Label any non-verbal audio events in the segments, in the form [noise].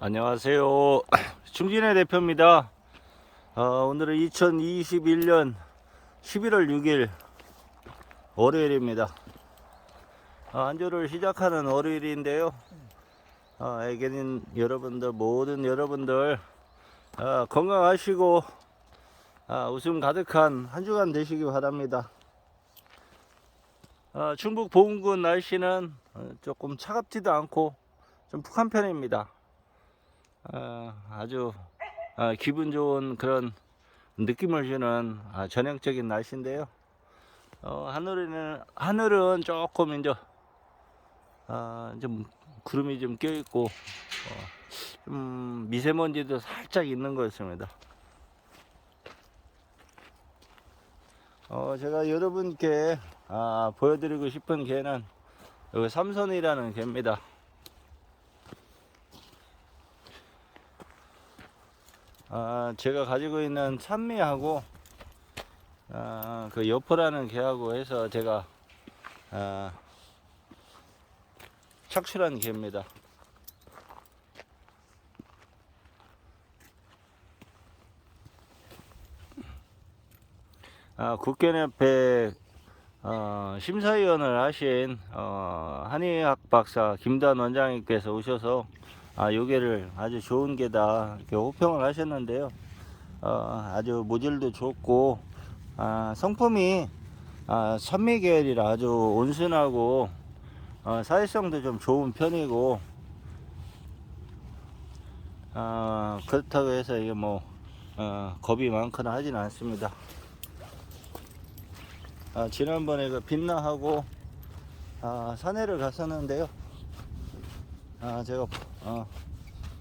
안녕하세요. [clears throat] 중진의 대표입니다. 어, 오늘은 2021년 11월 6일 월요일입니다. 어, 안주를 시작하는 월요일인데요. 어, 애견인 여러분들, 모든 여러분들 어, 건강하시고 어, 웃음 가득한 한 주간 되시기 바랍니다. 어, 충북 보은군 날씨는 어, 조금 차갑지도 않고 좀 푹한 편입니다. 어, 아주 어, 기분 좋은 그런 느낌을 주는 아, 전형적인 날씨인데요. 어, 하늘에는 하늘은 조금 이제 아, 좀 구름이 좀 껴 있고 어, 좀 미세먼지도 살짝 있는 것 같습니다. 어, 제가 여러분께 아, 보여드리고 싶은 개는 여기 삼선이라는 개입니다. 아, 제가 가지고 있는 찬미하고 아, 그 여포라는 개하고 해서 제가 아, 착출한 개입니다. 아, 국견협회 어, 심사위원을 하신 어, 한의학 박사 김단 원장님께서 오셔서 아, 요게를 아주 좋은 게다 이렇게 호평을 하셨는데요. 어, 아주 모질도 좋고 아, 성품이 아, 선미 계열이라 아주 온순하고 어, 사회성도 좀 좋은 편이고 아, 그렇다고 해서 이게 뭐 어, 겁이 많거나 하진 않습니다. 아, 지난번에 그 빛나하고 아, 산에를 갔었는데요. 아, 제가 어,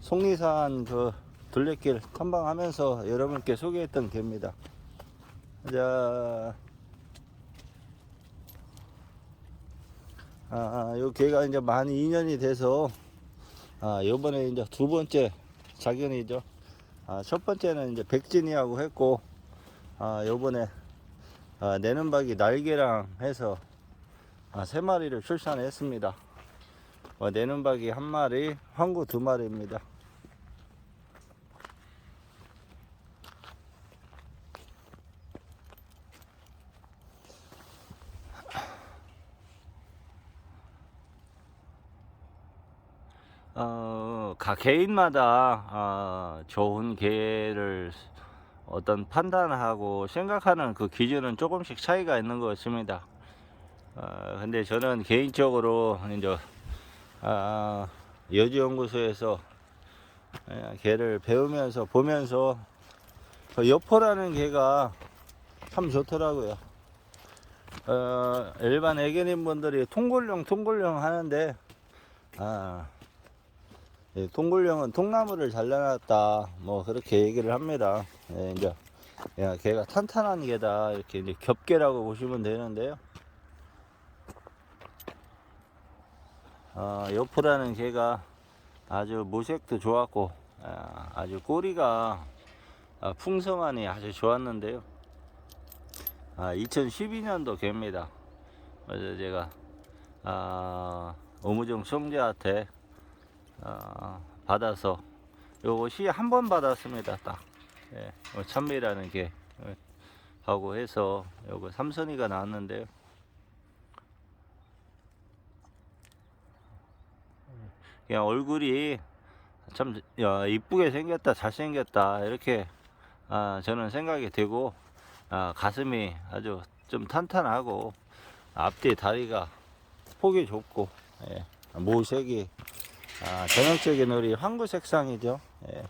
속리산 그 둘레길 탐방하면서 여러분께 소개했던 개입니다. 자, 아, 요 개가 이제 만 2년이 돼서 아, 요번에 이제 두 번째 작년이죠. 아, 첫 번째는 이제 백진이하고 했고 아, 요번에 아, 내는 박이 날개랑 해서 아, 세 마리를 출산했습니다. 어, 내는 박이 한 마리, 황구 두 마리입니다. 어, 각 개인마다 어, 좋은 개를 어떤 판단하고 생각하는 그 기준은 조금씩 차이가 있는 것 같습니다. 어, 근데 저는 개인적으로 이제 아, 여주연구소에서 예, 개를 배우면서 보면서 그 여포라는 개가 참 좋더라고요. 어, 일반 애견인 분들이 통골령 통골령 하는데 아, 예, 통골령은 통나무를 잘라놨다 뭐 그렇게 얘기를 합니다. 예, 이제 야, 개가 탄탄한 개다 이렇게 이제 겹개라고 보시면 되는데요. 어, 여포라는 개가 아주 모색도 좋았고 아, 아주 꼬리가 아, 풍성하니 아주 좋았는데요. 아, 2012년도 개입니다. 그래서 제가 아, 오무정 총재한테 아, 받아서 요거 시 한 번 받았습니다. 딱 예, 어, 찬미라는 게 예, 하고 해서 요거 삼선이가 나왔는데요. 그냥 얼굴이 참 야, 이쁘게 생겼다 잘생겼다 이렇게 아, 저는 생각이 되고 아, 가슴이 아주 좀 탄탄하고 앞뒤 다리가 폭이 좁고 예, 모색이 아, 전형적인 우리 황구 색상이죠 예.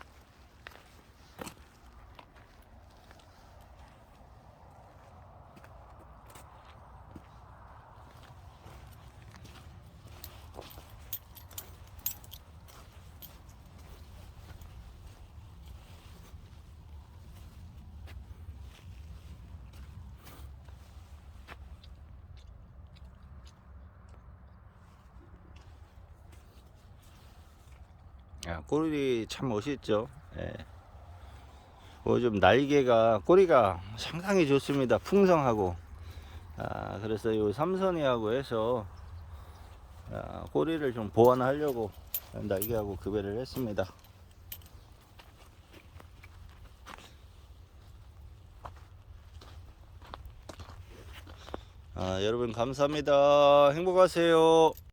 야, 꼬리 참 멋있죠. 예. 뭐 요즘 날개가 꼬리가 상당히 좋습니다. 풍성하고. 아, 그래서 요 삼선이하고 해서 아, 꼬리를 좀 보완하려고 날개하고 급여를 했습니다. 아, 여러분 감사합니다. 행복하세요.